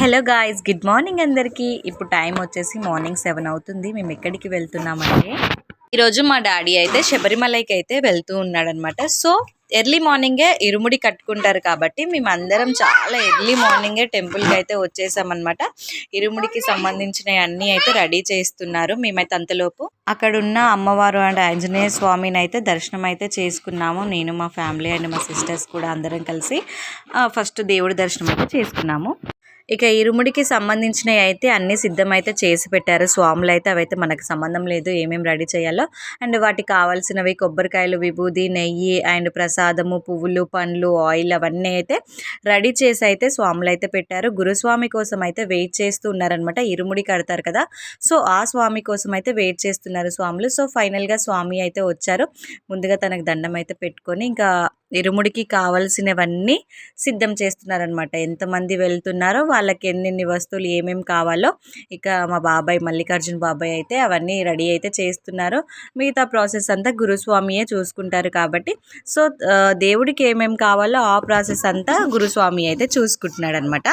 Hello guys good morning అందరికీ. ఇప్పుడు time వచ్చేసి మార్నింగ్ సెవెన్ అవుతుంది. మేము ఎక్కడికి వెళ్తున్నామంటే ఈరోజు మా డాడీ అయితే శబరిమలైకి అయితే వెళ్తూ ఉన్నాడనమాట సో ఎర్లీ మార్నింగే ఇరుముడి కట్టుకుంటారు కాబట్టి మేము అందరం చాలా ఎర్లీ మార్నింగే టెంపుల్కి అయితే వచ్చేసామన్నమాట. ఇరుముడికి సంబంధించిన అన్నీ అయితే రెడీ చేస్తున్నారు. మేమైతే అంతలోపు అక్కడ ఉన్న అమ్మవారు అండ్ ఆంజనేయ స్వామిని అయితే దర్శనం అయితే చేసుకున్నాము. నేను మా ఫ్యామిలీ అండ్ మా సిస్టర్స్ కూడా అందరం కలిసి ఫస్ట్ దేవుడి దర్శనం అయితే చేసుకున్నాము. ఇక ఇరుముడికి సంబంధించినవి అయితే అన్ని సిద్ధమైతే చేసి పెట్టారు. స్వాములు అయితే అవైతే మనకు సంబంధం లేదు ఏమేమి రెడీ చేయాలో. అండ్ వాటికి కావాల్సినవి కొబ్బరికాయలు విభూది నెయ్యి అండ్ ప్రసాదము పువ్వులు పండ్లు ఆయిల్ అవన్నీ అయితే రెడీ చేసి అయితే స్వాములు అయితే పెట్టారు. గురుస్వామి కోసం అయితే వెయిట్ చేస్తూ ఉన్నారనమాట ఇరుముడి కడతారు కదా. సో ఆ స్వామి కోసం అయితే వెయిట్ చేస్తున్నారు స్వాములు. సో ఫైనల్గా స్వామి అయితే వచ్చారు. ముందుగా తనకు దండం అయితే పెట్టుకొని ఇంకా ఇరుముడికి కావాల్సినవన్నీ సిద్ధం చేస్తున్నారనమాట ఎంతమంది వెళ్తున్నారో వాళ్ళకి ఎన్నెన్ని వస్తువులు ఏమేమి కావాలో ఇక మా బాబాయ్ మల్లికార్జున బాబాయ్ అయితే అవన్నీ రెడీ అయితే చేస్తున్నారు. మిగతా ప్రాసెస్ అంతా గురుస్వామియే చూసుకుంటారు కాబట్టి. సో దేవుడికి ఏమేమి కావాలో ఆ ప్రాసెస్ అంతా గురుస్వామి అయితే చూసుకుంటున్నాడు అనమాట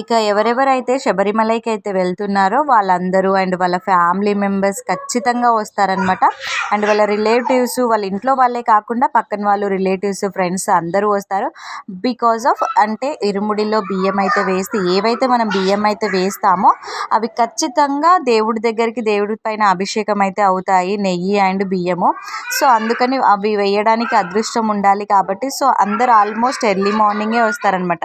ఇక ఎవరెవరైతే శబరిమలైకి అయితే వెళ్తున్నారో వాళ్ళందరూ అండ్ వాళ్ళ ఫ్యామిలీ మెంబర్స్ ఖచ్చితంగా వస్తారనమాట అండ్ వాళ్ళ రిలేటివ్స్ వాళ్ళ ఇంట్లో వాళ్ళే కాకుండా పక్కన వాళ్ళు రిలేటివ్స్ ఫ్రెండ్స్ అందరూ వస్తారు. బికాజ్ ఆఫ్ అంటే ఇరుముడిలో బియ్యం అయితే వేస్తే ఏవైతే మనం బియ్యం అయితే వేస్తామో అవి ఖచ్చితంగా దేవుడి దగ్గరికి దేవుడి పైన అభిషేకం అయితే అవుతాయి నెయ్యి అండ్ బియ్యము. సో అందుకని అవి వేయడానికి అదృష్టం ఉండాలి కాబట్టి సో అందరు ఆల్మోస్ట్ ఎర్లీ మార్నింగే వస్తారనమాట.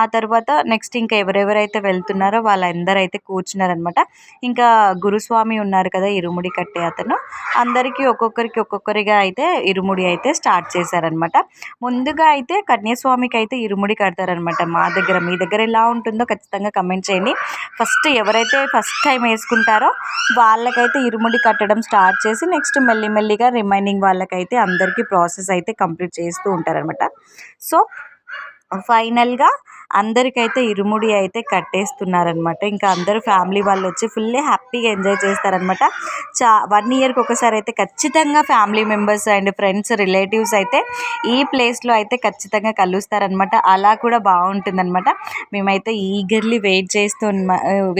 ఆ తర్వాత నెక్స్ట్ ఇంకా ఎవరెవరైతే వెళ్తున్నారో వాళ్ళందరూ అయితే కూర్చున్నారనమాట. ఇంకా గురుస్వామి ఉన్నారు కదా ఇరుముడి కట్టే అతను. అందరికీ ఒక్కొక్కరికి ఒక్కొక్కరిగా అయితే ఇరుముడి అయితే స్టార్ట్ చేశారనమాట. ముందుగా అయితే కన్యాస్వామికి అయితే ఇరుముడి కడతారనమాట మా దగ్గర మీ దగ్గర ఎలా ఉంటుందో ఖచ్చితంగా కమెంట్ చేయండి. ఫస్ట్ ఎవరైతే ఫస్ట్ టైం వేసుకుంటారో వాళ్ళకైతే ఇరుముడి కట్టడం స్టార్ట్ చేసి నెక్స్ట్ మెల్లిమెల్లిగా రిమైనింగ్ వాళ్ళకైతే అందరికీ ప్రాసెస్ అయితే కంప్లీట్ చేస్తూ ఉంటారనమాట సో ఫైనల్గా అందరికైతే ఇరుముడి అయితే కట్టేస్తున్నారనమాట. ఇంకా అందరూ ఫ్యామిలీ వాళ్ళు వచ్చి ఫుల్లీ హ్యాపీగా ఎంజాయ్ చేస్తారనమాట. చా వన్ ఇయర్కి ఒకసారి అయితే ఖచ్చితంగా family members and friends relatives అయితే ఈ ప్లేస్లో అయితే ఖచ్చితంగా కలుస్తారనమాట. అలా కూడా బాగుంటుందన్నమాట మేమైతే ఈగర్లీ వెయిట్ చేస్తూ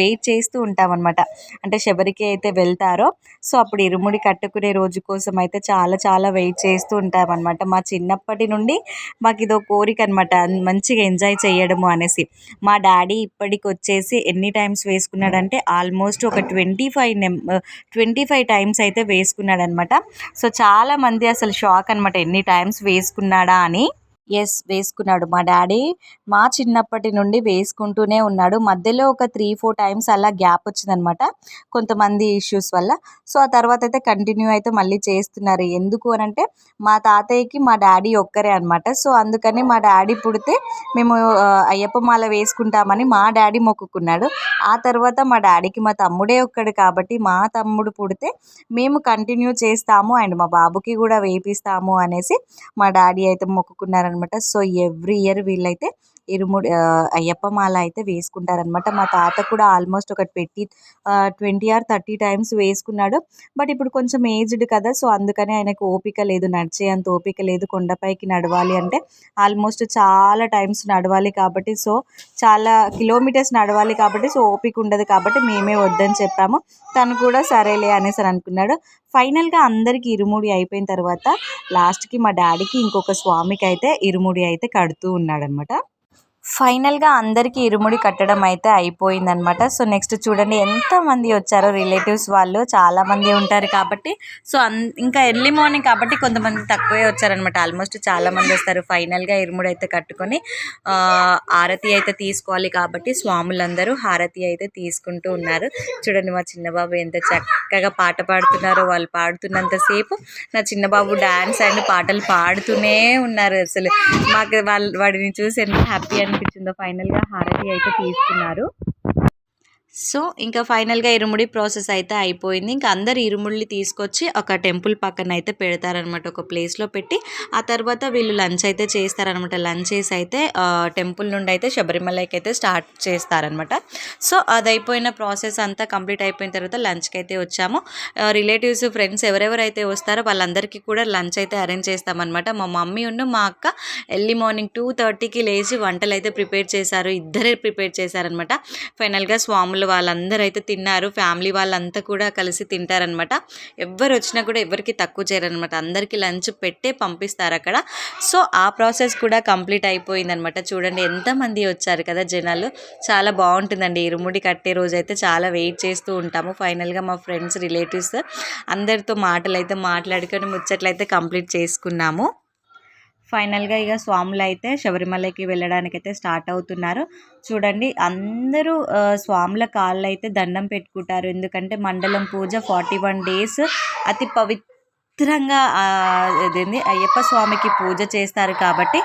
వెయిట్ చేస్తూ ఉంటామన్నమాట అంటే శబరికి అయితే వెళ్తారో సో అప్పుడు ఇరుముడి కట్టుకునే రోజు కోసం అయితే చాలా చాలా వెయిట్ చేస్తూ ఉంటామన్నమాట మా చిన్నప్పటి నుండి మాకు ఇదో కోరిక అనమాట మంచిగా ఎంజాయ్ చేయడము అనేసి. మా డాడీ ఇప్పటికి వచ్చేసి ఎన్ని టైమ్స్ వేసుకున్నాడంటే ఆల్మోస్ట్ ఒక ట్వంటీ ఫైవ్ నెం ట్వంటీ ఫైవ్ టైమ్స్ అయితే వేసుకున్నాడనమాట. సో చాలామంది అసలు షాక్ అనమాట ఎన్ని టైమ్స్ వేసుకున్నాడా అని. ఎస్ వేసుకున్నాడు మా డాడీ. మా చిన్నప్పటి నుండి వేసుకుంటూనే ఉన్నాడు. మధ్యలో ఒక త్రీ ఫోర్ టైమ్స్ అలా గ్యాప్ వచ్చిందనమాట కొంతమంది ఇష్యూస్ వల్ల. సో ఆ తర్వాత అయితే కంటిన్యూ అయితే మళ్ళీ చేస్తున్నారు. ఎందుకు అని అంటే మా తాతయ్యకి మా డాడీ ఒక్కరే అనమాట. సో అందుకని మా డాడీ పుడితే మేము అయ్యప్ప మాల వేసుకుంటామని మా డాడీ మొక్కుకున్నాడు. ఆ తర్వాత మా డాడీకి మా తమ్ముడే ఒక్కడు కాబట్టి మా తమ్ముడు పుడితే మేము కంటిన్యూ చేస్తాము. అండ్ మా బాబుకి కూడా వేపిస్తాము అనేసి మా డాడీ అయితే మొక్కుకున్నారు అనమాట సో ఎవ్రీ ఇయర్ వీళ్ళైతే ఇరుముడి అయ్యప్ప మాల అయితే వేసుకుంటారనమాట మా తాత కూడా ఆల్మోస్ట్ ఒక twenty twenty or thirty times వేసుకున్నాడు. బట్ ఇప్పుడు కొంచెం ఏజ్డ్ కదా సో అందుకని ఆయనకు ఓపిక లేదు. నడిచే అంత ఓపిక లేదు. కొండపైకి నడవాలి అంటే ఆల్మోస్ట్ చాలా టైమ్స్ నడవాలి కాబట్టి సో చాలా కిలోమీటర్స్ నడవాలి కాబట్టి సో ఓపిక ఉండదు కాబట్టి మేమే వద్దని చెప్పాము. తను కూడా సరేలే అనేసి అని అనుకున్నాడు. ఫైనల్గా అందరికీ ఇరుముడి అయిపోయిన తర్వాత లాస్ట్కి మా డాడీకి ఇంకొక స్వామికి అయితే ఇరుముడి అయితే కడుతూ ఉన్నాడనమాట ఫైనల్గా అందరికీ ఇరుముడి కట్టడం అయితే అయిపోయిందనమాట. సో నెక్స్ట్ చూడండి ఎంతమంది వచ్చారో రిలేటివ్స్ వాళ్ళు. చాలామంది ఉంటారు కాబట్టి సో అన్ ఇంకా ఎర్లీ మార్నింగ్ కాబట్టి కొంతమంది తక్కువే వచ్చారనమాట. ఆల్మోస్ట్ చాలామంది వస్తారు. ఫైనల్గా ఇరుముడి అయితే కట్టుకొని హారతి అయితే తీసుకోవాలి కాబట్టి స్వాములందరూ హారతి అయితే తీసుకుంటూ ఉన్నారు. చూడండి మా చిన్నబాబు ఎంత చక్కగా పాట పాడుతున్నారో వాళ్ళు పాడుతున్నంతసేపు నా చిన్నబాబు డ్యాన్స్ అండ్ పాటలు పాడుతూనే ఉన్నారు అసలు. మాకు వాళ్ళు వాడిని చూసి ఎంత హ్యాపీ అని అనిపించిందో ఫైనల్గా హారతి అయితే తీసుకున్నారు. సో ఇంకా ఫైనల్గా ఇరుముడి ప్రాసెస్ అయితే అయిపోయింది. ఇంకా అందరు ఇరుముడిని తీసుకొచ్చి ఒక టెంపుల్ పక్కన అయితే పెడతారనమాట ఒక ప్లేస్లో పెట్టి. ఆ తర్వాత వీళ్ళు లంచ్ అయితే చేస్తారనమాట లంచ్ చేసి అయితే టెంపుల్ నుండి అయితే శబరిమలకి అయితే స్టార్ట్ చేస్తారనమాట సో అది అయిపోయిన ప్రాసెస్ అంతా కంప్లీట్ అయిపోయిన తర్వాత లంచ్కి అయితే వచ్చాము. రిలేటివ్స్ ఫ్రెండ్స్ ఎవరెవరైతే వస్తారో వాళ్ళందరికీ కూడా లంచ్ అయితే అరేంజ్ చేస్తామన్నమాట. మా మమ్మీ ఉన్న మా అక్క ఎర్లీ మార్నింగ్ టూ థర్టీకి లేచి వంటలు అయితే ప్రిపేర్ చేశారు. ఇద్దరే ప్రిపేర్ చేశారనమాట ఫైనల్గా స్వాములు వాళ్ళందరూ అయితే తిన్నారు. ఫ్యామిలీ వాళ్ళంతా కూడా కలిసి తింటారనమాట. ఎవరు వచ్చినా కూడా ఎవరికి తక్కువ చేయరనమాట. అందరికీ లంచ్ పెట్టే పంపిస్తారు అక్కడ. సో ఆ ప్రాసెస్ కూడా కంప్లీట్ అయిపోయిందనమాట. చూడండి ఎంతమంది వచ్చారు కదా జనాలు. చాలా బాగుంటుందండి. ఇరుముడి కట్టే రోజు అయితే చాలా వెయిట్ చేస్తూ ఉంటాము. ఫైనల్గా మా ఫ్రెండ్స్ రిలేటివ్స్ అందరితో మాటలు అయితే మాట్లాడుకొని ముచ్చట్లు అయితే కంప్లీట్ చేసుకున్నాము. ఫైనల్గా ఇక స్వాములు అయితే శబరిమలకి వెళ్ళడానికి అయితే స్టార్ట్ అవుతున్నారు. చూడండి అందరూ స్వాముల కాళ్ళు అయితే దండం పెట్టుకుంటారు. ఎందుకంటే మండలం పూజ ఫార్టీ వన్ డేస్. అతి పవిత్రంగా ఆ, అయ్యప్ప స్వామికి పూజ చేస్తారు కాబట్టి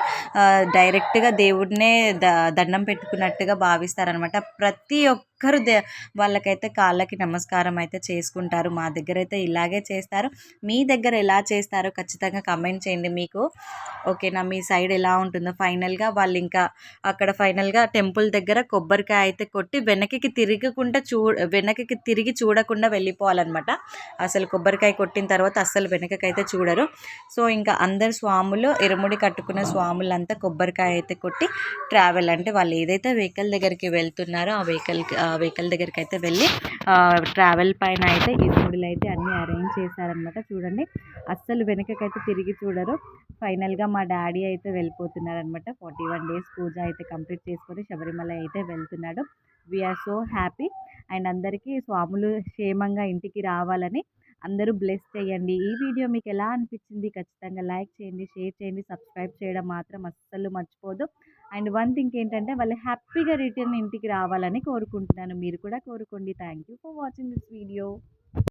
డైరెక్ట్గా దేవుడినే ద దండం పెట్టుకున్నట్టుగా భావిస్తారనమాట ప్రతి ఒక్కరు దే వాళ్ళకైతే కాళ్ళకి నమస్కారం అయితే చేసుకుంటారు. మా దగ్గర అయితే ఇలాగే చేస్తారు. మీ దగ్గర ఎలా చేస్తారో ఖచ్చితంగా కమెంట్ చేయండి మీకు. ఓకేనా? మీ సైడ్ ఎలా ఉంటుందో. ఫైనల్గా వాళ్ళు ఇంకా అక్కడ ఫైనల్గా టెంపుల్ దగ్గర కొబ్బరికాయ అయితే కొట్టి వెనక్కి తిరగకుండా చూ వెనకకి తిరిగి చూడకుండా వెళ్ళిపోవాలన్నమాట. అసలు కొబ్బరికాయ కొట్టిన తర్వాత అస్సలు వెనకకైతే చూడరు. సో ఇంకా అందరు స్వాములు ఇరుముడి కట్టుకున్న స్వాములంతా కొబ్బరికాయ అయితే కొట్టి ట్రావెల్ అంటే వాళ్ళు ఏదైతే వెహికల్ దగ్గరికి వెళ్తున్నారో ఆ వెహికల్కి వెహికల్ దగ్గరికి అయితే వెళ్ళి ట్రావెల్ పైన అయితే ఈ ఇరుముడులు అయితే అన్నీ అరేంజ్ చేశారనమాట చూడండి అస్సలు వెనకకైతే తిరిగి చూడరు. ఫైనల్గా మా డాడీ అయితే వెళ్ళిపోతున్నారు అనమాట ఫార్టీ వన్ డేస్ పూజ అయితే కంప్లీట్ చేసుకొని శబరిమల అయితే వెళ్తున్నాడు. వీఆర్ సో హ్యాపీ అండ్ అందరికీ స్వాములు క్షేమంగా ఇంటికి రావాలని అందరూ బ్లెస్ చేయండి. ఈ వీడియో మీకు ఎలా అనిపించింది? ఖచ్చితంగా లైక్ చేయండి షేర్ చేయండి. సబ్స్క్రైబ్ చేయడం మాత్రం అస్సలు మర్చిపోదు. అండ్ వన్ థింగ్ ఏంటంటే వాళ్ళు హ్యాపీగా రిటర్న్ ఇంటికి రావాలని కోరుకుంటున్నాను. మీరు కూడా కోరుకోండి. Thank you for watching this video.